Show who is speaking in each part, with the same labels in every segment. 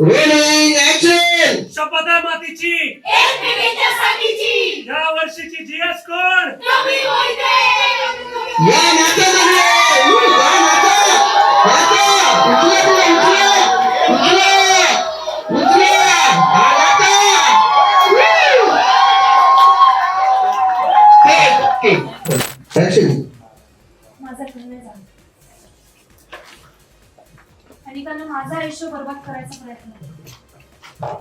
Speaker 1: Rolling action
Speaker 2: शपथ मातीची. या वर्षीची जीएस
Speaker 3: होते.
Speaker 1: या उय, या हा ऍक्शन
Speaker 4: माझं झालं. त्यानं माझं आयुष्य बर्बाद करायचा प्रयत्न केला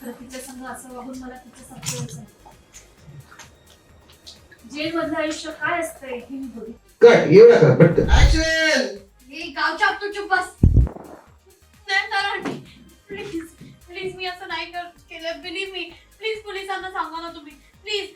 Speaker 4: तर तिच्या संग असं वागून मला तिच्यासारखं व्हायचं जेल मधलं आयुष्य काय असतंय हे मी बघितलं.
Speaker 1: कट येऊ नका पटकन. ऍक्शन
Speaker 3: हे गावच्या तू चुप बस. प्लीज प्लीज मी असं नाही कर केलं. बिलीव्ह मी प्लीज पोलिसांना सांगा ना तुम्ही. प्लीज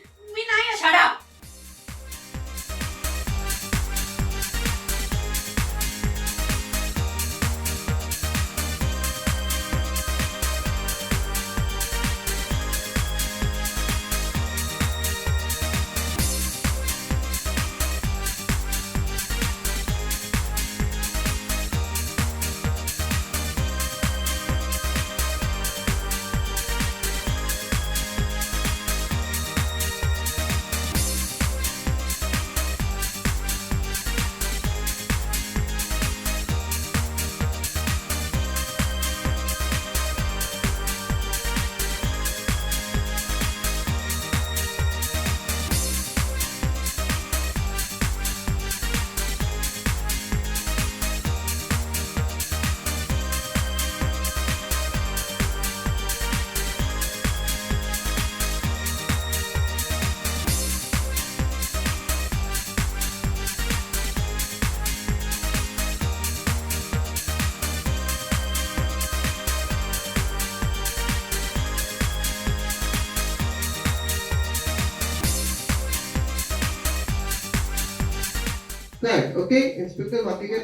Speaker 1: ओके इन्स्पेक्टर बाकी काय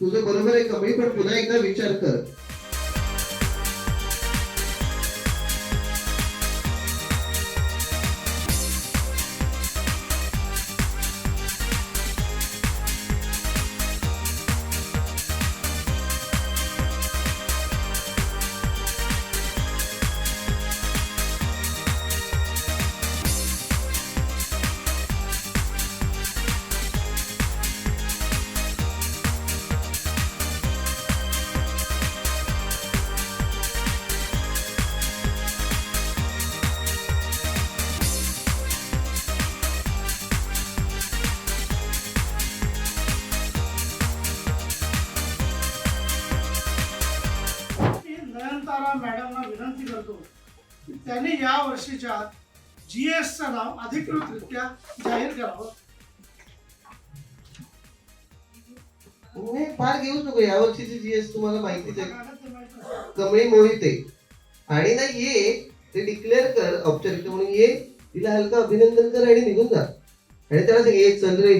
Speaker 1: तुझं बरोबर आहे कमी पण पुन्हा एकदा विचार कर
Speaker 5: मॅडमना विनंती करतो त्यांनी या वर्षीच्या जीएसचं नाव अधिकृतरित्या जाहीर करावं.
Speaker 1: फार घेऊच नको या वर्षीची जीएस तुम्हाला माहितीच आहे. कमळी मोहिते आणि ना ये ते डिक्लेअर कर औपचारिक म्हणून ये तिला हलका अभिनंदन कर आणि निघून जा. आणि त्याला सांग एक चल रे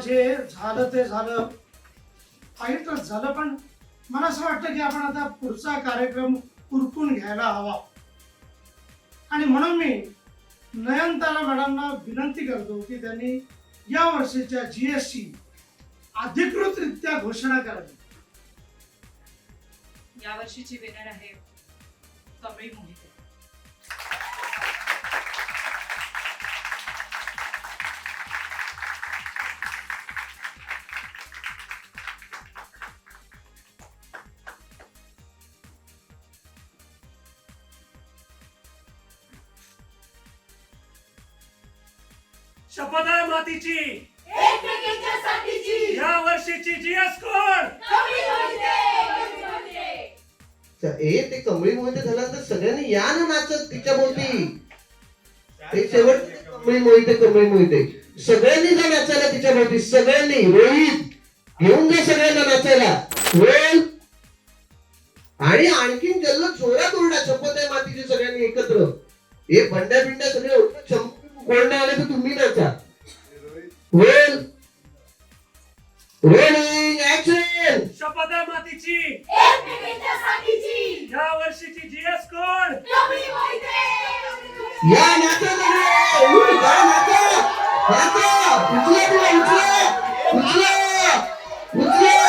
Speaker 5: जे झालं ते झालं. वाईटच झालं पण मला असं वाटतं की आपण आता पुढचा कार्यक्रम उरकून घ्यायला हवा. आणि म्हणून मी नयनतारा मॅडमना विनंती करतो की त्यांनी या वर्षीच्या जी एस जीएसची अधिकृतरित्या घोषणा करावी.
Speaker 6: या वर्षीची विनर आहे कमळी मोहिते.
Speaker 2: शपथ आहे मातीची. या वर्षीची जीएस
Speaker 1: च- ए ते कमळी मोहिते झाल्यानंतर सगळ्यांनी या ना नाचत तिच्या भोवती ते शेवट कमळी मोहिते कमळी मोहिते. सगळ्यांनी जा नाचायला तिच्या भोवती सगळ्यांनी रोहित घेऊन जा सगळ्यांना नाचायला. रोल आणि आणखीन जल्लोष जोरात ओरडा. शपथ आहे मातीचे सगळ्यांनी एकत्र. हे बंड्या बिंड्या सगळे कोण नाही आले तर तुम्ही नाचा रोल रोलिंग ऍक्शन
Speaker 2: शपथ आहे मातीची.
Speaker 3: एक मिनिटच्या साठीची
Speaker 2: या वर्षीची जीएस कोण
Speaker 3: कमळी मोहिते
Speaker 1: या नाचा उठ, नाचा नाचा उचला तुला उचला. उचला. उचला.